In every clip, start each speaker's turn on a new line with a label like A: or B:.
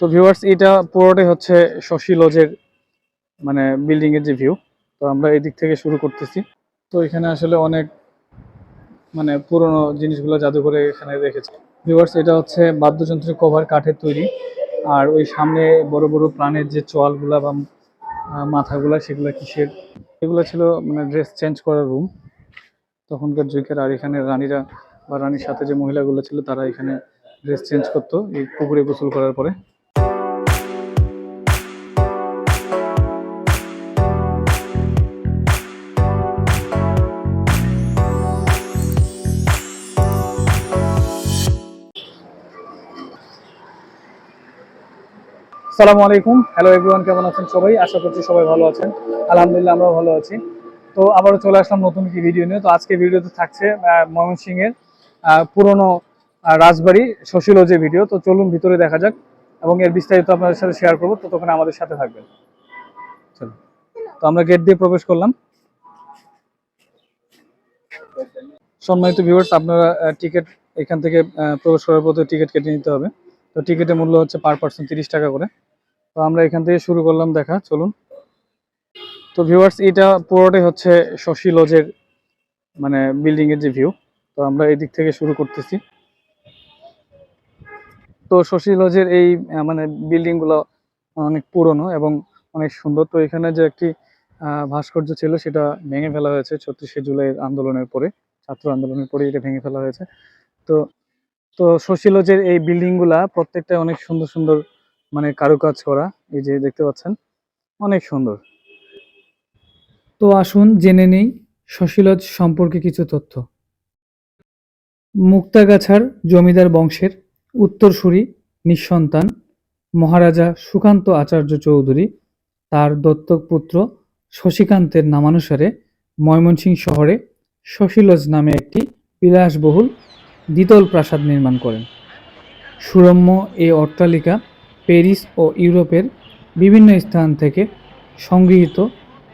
A: তো ভিউয়ার্স এটা পুরোটাই হচ্ছে শশী লজের মানে বিল্ডিং এর যে ভিউ তো আমরা এই দিক থেকে শুরু করতেছি। তো এখানে আসলে অনেক মানে পুরনো জিনিসগুলো জাদুঘরে এখানে রেখেছে। ভিউয়ার্স এটা হচ্ছে বাদ্যযন্ত্রের কভার কাঠের তৈরি। আর ওই সামনে বড় বড় প্রাণের যে চোয়ালগুলা বা মাথাগুলা, সেগুলো কিসের? এগুলো ছিল মানে ড্রেস চেঞ্জ করার রুম তখনকার যুগের, আর এখানে রানীরা বা রানীর সাথে যে মহিলাগুলো ছিল, তারা এখানে ড্রেস চেঞ্জ করতো, এই পুকুরে গোসল করার পরে। সালামু আলাইকুম। হ্যালো এভরিওয়ান কেমন আছেন সবাই? আশা করছি সবাই ভালো আছেন। আলহামদুলিল্লাহ আমরাও ভালো আছি। তো আবারও চলে আসলাম নতুন কি ভিডিও নিয়ে। তো আজকে ভিডিওতে থাকছে ময়মনসিংহের পুরনো রাজবাড়ি শশীলজে ভিডিও তো চলুন ভিতরে দেখা যাক এবং এর বিস্তারিত আপনাদের সাথে শেয়ার করব। ততক্ষণ আমাদের সাথে থাকবেন। চলো তো আমরা গেট দিয়ে প্রবেশ করলাম। সম্মানিত ভিউয়ার্স আপনারা টিকিট এখান থেকে প্রবেশ করার পথে টিকিট কেটে নিতে হবে। তো টিকিটের মূল্য হচ্ছে পার পার্সন তিরিশ টাকা করে। তো আমরা এখান থেকে শুরু করলাম দেখা, চলুন। তো ভিউয়ার্স এটা পুরোটাই হচ্ছে শশী লজের মানে বিল্ডিং এর যে ভিউ তো আমরা এই দিক থেকে শুরু করতেছি। তো শশী লজের এই মানে বিল্ডিংগুলো অনেক পুরনো এবং অনেক সুন্দর। তো এখানে যে একটি ভাস্কর্য ছিল, সেটা ভেঙে ফেলা হয়েছে ছত্রিশে জুলাই আন্দোলনের পরে, ছাত্র আন্দোলনের পরে এটা ভেঙে ফেলা হয়েছে। তো তো শশী লজের এই বিল্ডিংগুলা প্রত্যেকটা অনেক সুন্দর সুন্দর মানে কারুকাজ করা, এই যে দেখতে পাচ্ছেন, অনেক সুন্দর। তো আসুন জেনে নেই শশীলজ সম্পর্কে কিছু তথ্য। মুক্তাগাছার জমিদার বংশের উত্তরসূরি নিঃসন্তান মহারাজা সুকান্ত আচার্য চৌধুরী, তার দত্তক পুত্র শশীকান্তের নামানুসারে ময়মনসিংহ শহরে শশীলজ নামে একটি বিলাসবহুল দ্বিতল প্রাসাদ নির্মাণ করেন। সুরম্য এই অট্টালিকা প্যারিস ও ইউরোপের বিভিন্ন স্থান থেকে সংগৃহীত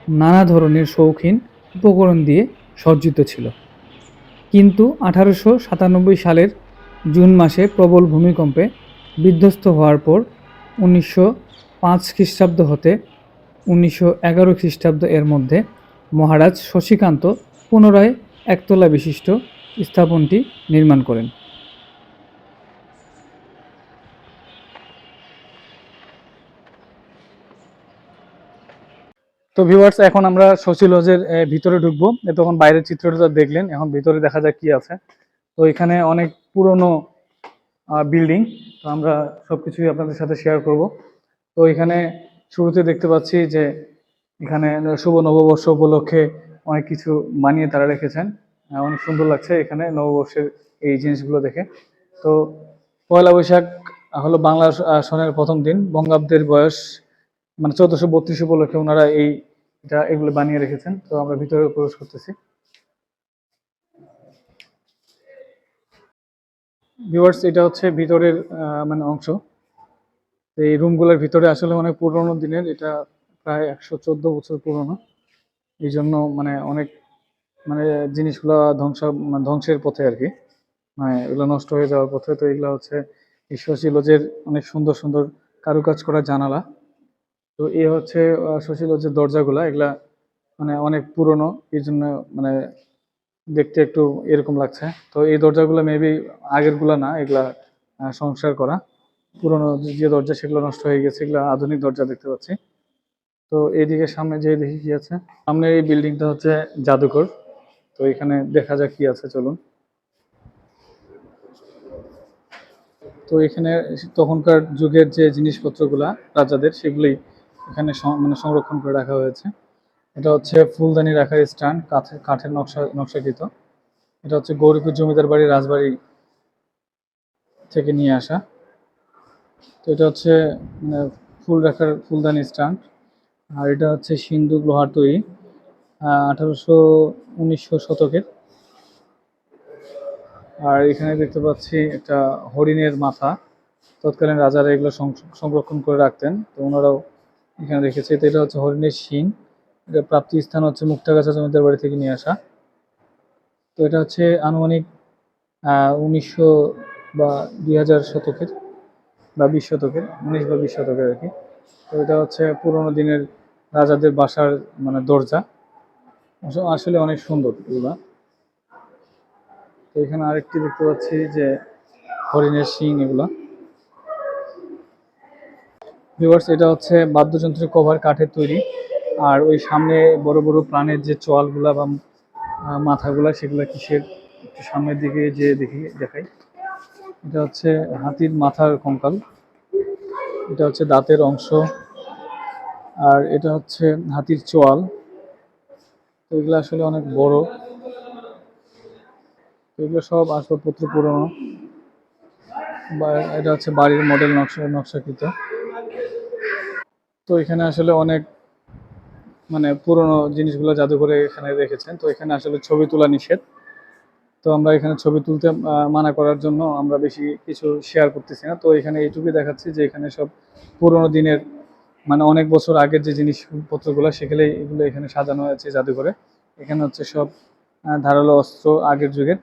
A: নানা ধরনের শৌখিন উপকরণ দিয়ে সজ্জিত ছিল। কিন্তু আঠারোশো সাতানব্বই সালের জুন মাসে প্রবল ভূমিকম্পে বিধ্বস্ত হওয়ার পর উনিশশো পাঁচ খ্রিস্টাব্দ হতে উনিশশো এগারো খ্রিস্টাব্দ এর মধ্যে মহারাজ শশীকান্ত পুনরায় একতলা বিশিষ্ট স্থাপনটি নির্মাণ করেন। তো ভিউয়ার্স এখন আমরা শশী লজের ভিতরে ঢুকবো। তখন বাইরের চিত্রটা দেখলেন, এখন ভিতরে দেখা যাক কি আছে। তো এখানে অনেক পুরনো বিল্ডিং তো আমরা সবকিছুই আপনাদের সাথে শেয়ার করব। তো এখানে শুরুতে দেখতে পাচ্ছি যে, এখানে শুভ নববর্ষ উপলক্ষে অনেক কিছু বানিয়ে তারা রেখেছেন। অনেক সুন্দর লাগছে এখানে নববর্ষের এই জিনিসগুলো দেখে। তো পয়লা বৈশাখ হলো বাংলা সনের প্রথম দিন। বঙ্গাব্দের বয়স মানে চোদ্দশো বত্রিশ উপলক্ষে ওনারা এই এটা এগুলো বানিয়ে রেখেছেন। তো আমরা ভিতরে প্রবেশ করতেছি। ভিউয়ার্স এটা হচ্ছে ভিতরের মানে অংশ। এই রুমগুলোর ভিতরে আসলে অনেক পুরোনো দিনের, এটা প্রায় একশো চোদ্দ বছর পুরনো। এই জন্য মানে অনেক মানে জিনিসগুলো ধ্বংস মানে ধ্বংসের পথে আর কি। মানে এগুলো নষ্ট হয়ে যাওয়ার পথে। তো এগুলো হচ্ছে ঈশ্বরশীলজের অনেক সুন্দর সুন্দর কারুকাজ করা জানালা। তো এই হচ্ছে আহ, শশীলজের দরজাগুলা এগুলা মানে অনেক পুরনো এই জন্য মানে দেখতে একটু এরকম লাগছে। তো এই দরজাগুলো মেবি আগেরগুলা না এগুলা আহ, সংস্কার করা। পুরনো যে দরজা সেগুলো নষ্ট হয়ে গেছে এগুলো আধুনিক দরজা দেখতে পাচ্ছি। তো এইদিকে সামনে যে দেখি কি আছে। সামনে এই বিল্ডিংটা হচ্ছে জাদুঘর। তো এখানে দেখা যাক কি আছে চলুন। তো এখানে তখনকার যুগের যে জিনিসপত্রগুলা রাজাদের সেগুলি এখানে মানে সংরক্ষণ করে রাখা হয়েছে। এটা হচ্ছে ফুলদানি রাখার স্ট্যান্ড কাঠের কাঠের নকশা, নকশাকৃত। এটা হচ্ছে গৌরীপুর জমিদার বাড়ি রাজবাড়ি থেকে নিয়ে আসা। তো এটা হচ্ছে মানে ফুল রাখার ফুলদানি স্ট্যান্ড। আর এটা হচ্ছে সিন্ধু লোহার তৈরি আঠারোশো উনিশশো শতকের। আর এখানে দেখতে পাচ্ছি একটা হরিণের মাথা। তৎকালীন রাজারা এগুলো সংরক্ষণ করে রাখতেন। তো ওনারাও এখানে রেখেছে এটা হচ্ছে হরিণের শিং। এটা প্রাপ্তি স্থান হচ্ছে মুক্তাগাছা জমিদার বাড়ি থেকে নিয়ে আসা। তো এটা হচ্ছে আনুমানিক উনিশশো বা দুই হাজার শতকের বা বিশ শতকের, উনিশ বা বিশ শতকের আর কি। তো এটা হচ্ছে পুরোনো দিনের রাজাদের বাসার মানে দরজা। আসলে অনেক সুন্দর এগুলা। তো এখানে আরেকটি দেখতে পাচ্ছি যে হরিণের শিং এগুলা। ভিউয়ার্স এটা হচ্ছে বাদ্যযন্ত্রের কভার কাঠের তৈরি। আর ওই সামনে বড় বড় প্রাণের যে চোয়ালগুলা বা মাথাগুলা, সেগুলা কিসের, একটু সামনের দিকে যে দেখি, দেখাই। এটা হচ্ছে হাতির মাথার কঙ্কাল। এটা হচ্ছে দাঁতের অংশ। আর এটা হচ্ছে হাতির চোয়াল। তো এগুলো আসলে অনেক বড়। এগুলো সব আসবাবপত্র পুরনো। বা, এটা হচ্ছে বাড়ির মডেল নকশা, নকশাকৃত। তো এখানে আসলে অনেক মানে পুরনো জিনিসগুলো জাদুঘরে এখানে রেখেছেন। তো এখানে আসলে ছবি তোলা নিষেধ। তো আমরা এখানে ছবি তুলতে মানা করার জন্য আমরা বেশি কিছু শেয়ার করতেছি না। তো এখানে এইটুকুই দেখাচ্ছি যে এখানে সব পুরনো দিনের মানে অনেক বছর আগের যে জিনিসপত্রগুলো সেগুলো এগুলো এখানে সাজানো হয়েছে জাদুঘরে। এখানে হচ্ছে সব ধারালো অস্ত্র আগের যুগের।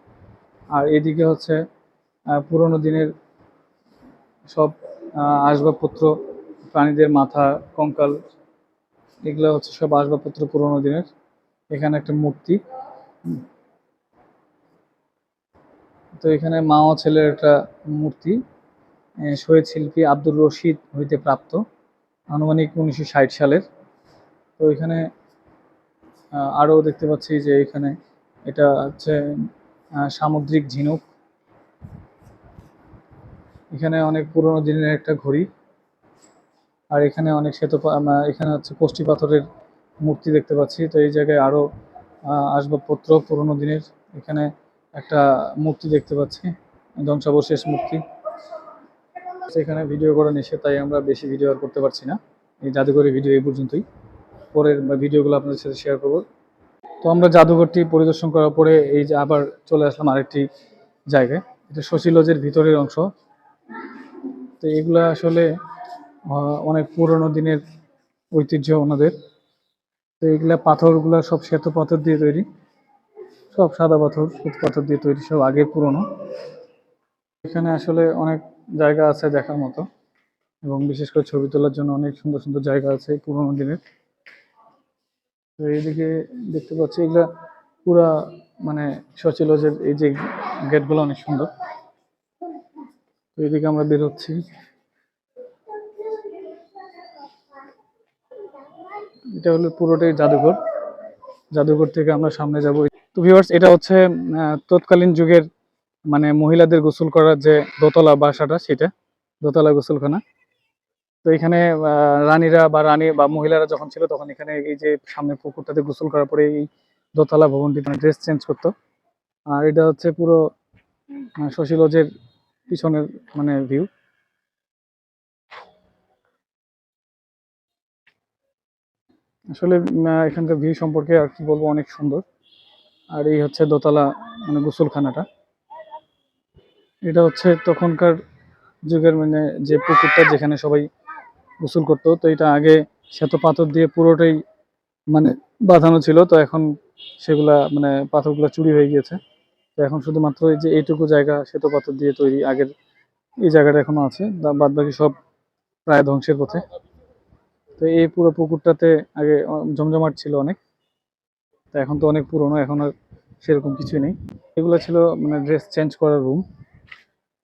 A: আর এদিকে হচ্ছে পুরনো দিনের সব আসবাবপত্র প্রাণীদের মাথা কঙ্কাল এগুলো হচ্ছে সব আসবাবপত্র পুরোনো দিনের। এখানে একটা মূর্তি। তো এখানে মা ও ছেলের একটা মূর্তি। শহীদ শিল্পী আব্দুর রশিদ হইতে প্রাপ্ত। আনুমানিক উনিশশো ষাট সালের। তো এখানে আহ, আরও দেখতে পাচ্ছি যে এখানে এটা হচ্ছে সামুদ্রিক ঝিনুক। এখানে অনেক পুরোনো দিনের একটা ঘড়ি। আর এখানে অনেক শ্বেত এখানে হচ্ছে কোষ্ঠী পাথরের মূর্তি দেখতে পাচ্ছি। তো এই জায়গায় আরও আহ, আসবাবপত্র পুরোনো দিনের। এখানে একটা মূর্তি দেখতে পাচ্ছি ধ্বংসাবশেষ মূর্তি। এখানে ভিডিও করা নিষেধ তাই আমরা বেশি ভিডিও আর করতে পারছি না। এই জাদুঘরি ভিডিও এই পর্যন্তই। পরের ভিডিওগুলো আপনাদের সাথে শেয়ার করব। তো আমরা জাদুঘরটি পরিদর্শন করার পরে এই যে আবার চলে আসলাম আরেকটি জায়গায়। এটা শশী লজের ভিতরের অংশ। তো এগুলা আসলে অনেক পুরনো দিনের ঐতিহ্য ওনাদের। তো এগুলা পাথরগুলা সব শ্বেত পাথর দিয়ে তৈরি। সব সাদা পাথর, শ্বেত পাথর দিয়ে তৈরি, সব আগে পুরনো। এখানে আসলে অনেক জায়গা আছে দেখার মতো, এবং বিশেষ করে ছবি তোলার জন্য অনেক সুন্দর সুন্দর জায়গা আছে পুরোনো দিনের। তো এইদিকে দেখতে পাচ্ছি, এগুলা পুরা মানে লজের এই যে গেটগুলো অনেক সুন্দর। তো এইদিকে আমরা বের হচ্ছি। এটা হলো পুরোটাই জাদুঘর। জাদুঘর থেকে আমরা সামনে যাব। তো ভিউয়ার্স এটা হচ্ছে তৎকালীন যুগের মানে মহিলাদের গোসল করার যে দোতলা বাসাটা, সেটা, দোতলা গোসলখানা। তো এখানে রানীরা বা রানী বা মহিলারা যখন ছিল, তখন এখানে এই যে সামনে পুকুরটাতে গোসল করার পরে এই দোতলা ভবনটি ড্রেস চেঞ্জ করতো। আর এটা হচ্ছে পুরো শশী লজের পিছনের মানে ভিউ আসলে এখানকার ভিউ সম্পর্কে আর কি বলব, অনেক সুন্দর। আর এই হচ্ছে দোতলা মানে গোসলখানাটা। এটা হচ্ছে তখনকার যুগের মানে যে পুকুরটা যেখানে সবাই গোসল করতো। তো এটা আগে শ্বেত পাথর দিয়ে পুরোটাই মানে বাঁধানো ছিল। তো এখন সেগুলা মানে পাথরগুলো চুরি হয়ে গিয়েছে। তো এখন শুধুমাত্র এই যে এইটুকু জায়গা শ্বেত পাথর দিয়ে তৈরি, আগের এই জায়গাটা এখনও আছে। বাদ বাকি সব প্রায় ধ্বংসের পথে। তো এই পুরো পুকুরটাতে আগে জমজমাট ছিল অনেক। তো এখন তো অনেক পুরনো, এখন আর সেরকম কিছুই নেই। এগুলো ছিল মানে ড্রেস চেঞ্জ করার রুম।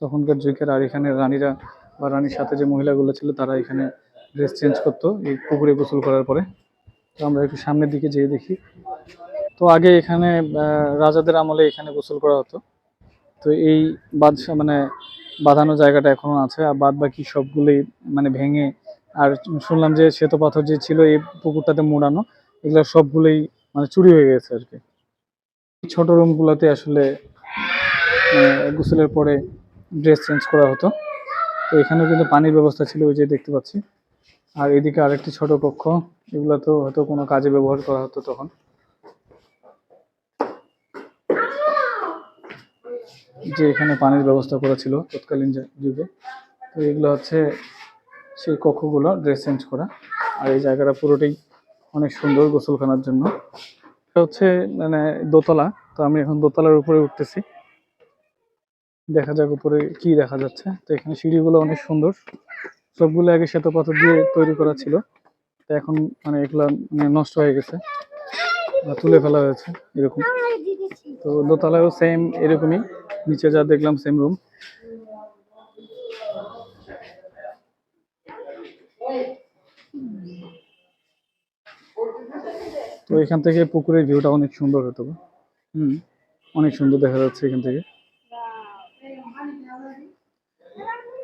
A: তখনকার যুগের, আর এখানে রানীরা বা রানীর সাথে যে মহিলাগুলো ছিল, তারা এখানে ড্রেস চেঞ্জ করতো, এই পুকুরে গোসল করার পরে। তো আমরা একটু সামনের দিকে যেয়ে দেখি। তো আগে এখানে রাজাদের আমলে এখানে গোসল করা হতো। তো এই বাদশা মানে বাঁধানো জায়গাটা এখনও আছে, আর বাদ বাকি সবগুলোই মানে ভেঙে আর শুনলাম যে শ্বেত পাথর যে ছিল এই পুকুরটাতে মোড়ানো এগুলো সবগুলোই মানে চুরি হয়ে গেছে আর কি। ছোট রুমগুলোতে আসলে আহ, গোসলের পরে ড্রেস চেঞ্জ করা হতো। তো এখানেও কিন্তু পানির ব্যবস্থা ছিল ওই যে দেখতে পাচ্ছি। আর এদিকে আরেকটি ছোট কক্ষ এগুলো তো হয়তো কোনো কাজে ব্যবহার করা হতো তখন। যে এখানে পানির ব্যবস্থা করা ছিল তৎকালীন যুগে। তো এগুলো হচ্ছে সেই কক্ষগুলো ড্রেস চেঞ্জ করা। আর এই জায়গাটা পুরোটাই অনেক সুন্দর গোসলখানার জন্য। এটা হচ্ছে মানে দোতলা। তো আমি এখন দোতলার উপরে উঠতেছি। দেখা যাক উপরে কি দেখা যাচ্ছে। তো এখানে সিঁড়িগুলো অনেক সুন্দর। সবগুলো আগে শ্বেত পাথর দিয়ে তৈরি করা ছিল। তো এখন মানে এগুলা মানে নষ্ট হয়ে গেছে। তুলে ফেলা হয়েছে, এরকম। তো দোতলায়ও সেম এরকমই। নিচে যা দেখলাম সেম রুম তো এখান থেকে পুকুরের ভিউটা অনেক সুন্দর হতো হুম, অনেক সুন্দর দেখা যাচ্ছে এখান থেকে।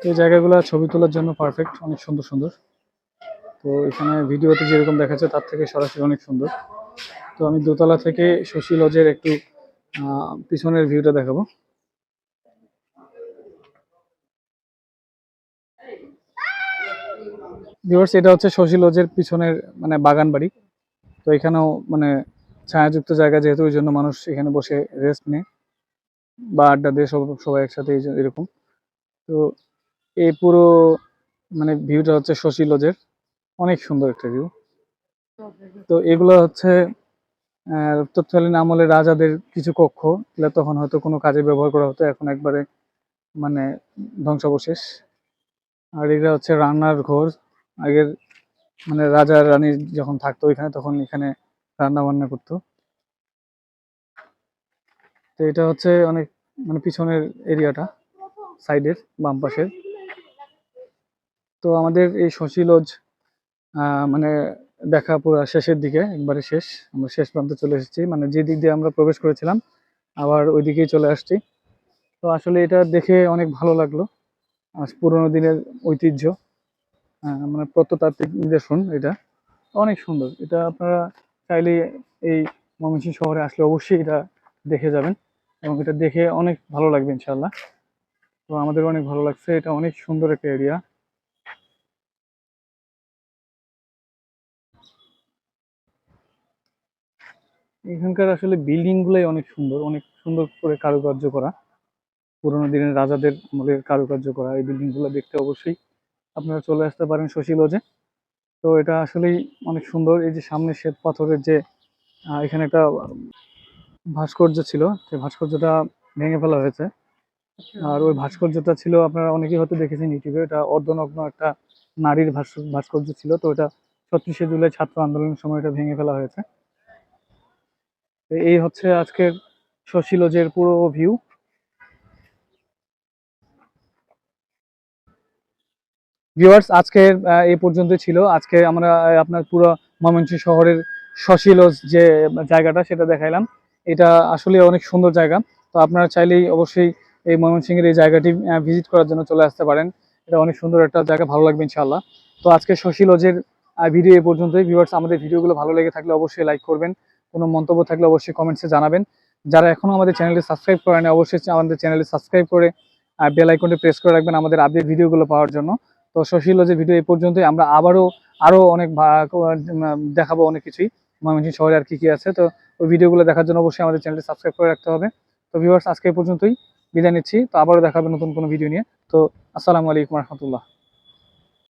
A: এই জায়গাগুলো ছবি তোলার জন্য পারফেক্ট অনেক সুন্দর সুন্দর। তো এখানে ভিডিওতে যেরকম দেখাচ্ছে, তার থেকে সরাসরি অনেক সুন্দর। তো আমি দোতলা থেকে শশী লজের একটু পিছনের ভিউটা দেখাবো। ভিউয়ার্স এটা হচ্ছে শশী লজের পিছনের মানে বাগান বাড়ি তো এখানেও মানে ছায়াযুক্ত জায়গা যেহেতু ওই জন্য মানুষ এখানে বসে রেস্ট নেয়। বা আড্ডা দিয়ে সব সবাই একসাথে এরকম। তো এই পুরো মানে ভিউটা হচ্ছে শশী লজের অনেক সুন্দর একটা ভিউ তো এগুলো হচ্ছে আহ, আমলে রাজাদের কিছু কক্ষ। এগুলো তখন হয়তো কোনো কাজে ব্যবহার করা হতো এখন একবারে মানে ধ্বংসাবশেষ। আর এগুলো হচ্ছে রান্নার ঘর। আগের মানে রাজা রানী যখন থাকতো ওইখানে, তখন এখানে রান্না বান্না করতো। তো এটা হচ্ছে অনেক মানে পিছনের এরিয়াটা, সাইডের, বাম পাশের। তো আমাদের এই শশী লজ মানে দেখা পুরো শেষের দিকে, একবারে শেষ। আমরা শেষ প্রান্তে চলে এসেছি। মানে যে দিক দিয়ে আমরা প্রবেশ করেছিলাম, আবার ওই দিকেই চলে আসছি। তো আসলে এটা দেখে অনেক ভালো লাগল। পুরোনো দিনের ঐতিহ্য। মানে প্রত্নতাত্ত্বিক নিদর্শন এটা। অনেক সুন্দর। এটা আপনারা চাইলে এই ময়মনসিংহ শহরে আসলে অবশ্যই এটা দেখে যাবেন এবং এটা দেখে অনেক ভালো লাগবে ইনশাল্লাহ তো আমাদের অনেক ভালো লাগছে। এটা অনেক সুন্দর একটা এরিয়া এখানকার আসলে বিল্ডিং গুলাই অনেক সুন্দর। অনেক সুন্দর করে কারুকার্য করা। পুরোনো দিনের রাজাদের আমলের কারুকার্য করা এই বিল্ডিংগুলো দেখতে অবশ্যই আপনারা চলে আসতে পারেন শশী লজে তো এটা আসলেই অনেক সুন্দর। এই যে সামনে শ্বেত পাথরের যে এখানে একটা ভাস্কর্য ছিল, সেই ভাস্কর্যটা ভেঙে ফেলা হয়েছে। আর ওই ভাস্কর্যটা ছিল, আপনারা অনেকেই হয়তো দেখেছেন ইউটিউবে, এটা অর্ধনগ্ন একটা নারীর ভাস্ক- ভাস্কর্য ছিল। তো এটা ছত্রিশে জুলাই ছাত্র আন্দোলনের সময় এটা ভেঙে ফেলা হয়েছে। এই হচ্ছে আজকের শশী লজের পুরো ভিউ ভিউয়ার্স আজকের আহ, এই পর্যন্ত ছিল। আজকে আমরা আপনার পুরো ময়মনসিংহ শহরের শশী লজ যে জায়গাটা সেটা দেখাইলাম। এটা আসলে অনেক সুন্দর জায়গা। তো আপনারা চাইলেই অবশ্যই এই ময়মনসিংহের এই জায়গাটি ভিজিট করার জন্য চলে আসতে পারেন। এটা অনেক সুন্দর একটা জায়গা ভালো লাগবে ইনশাল্লাহ তো আজকে শশী লজের ভিডিও এই পর্যন্তই। ভিউয়ার্স আমাদের ভিডিওগুলো ভালো লেগে থাকলে অবশ্যই লাইক করবেন। কোনো মন্তব্য থাকলে অবশ্যই কমেন্টসে জানাবেন। যারা এখনও আমাদের চ্যানেলটি সাবস্ক্রাইব করেনি অবশ্যই আমাদের চ্যানেলটি সাবস্ক্রাইব করে বেল আইকনটি প্রেস করে রাখবেন আমাদের আপডেট ভিডিওগুলো পাওয়ার জন্য। তো শশীল যে ভিডিও এই পর্যন্তই। আমরা আবারও আরও অনেক দেখাবো অনেক কিছুই। ময়মনসিংহ শহরে আর কি কি আছে। তো ওই ভিডিওগুলো দেখার জন্য অবশ্যই আমাদের চ্যানেলটি সাবস্ক্রাইব করে রাখতে হবে। তো ভিউয়ার্স আজকে এই পর্যন্তই। বিদায় নিচ্ছি। তো আবারও দেখাবে নতুন কোনো ভিডিও নিয়ে। তো আসসালামু আলাইকুম রহমতুল্লাহ।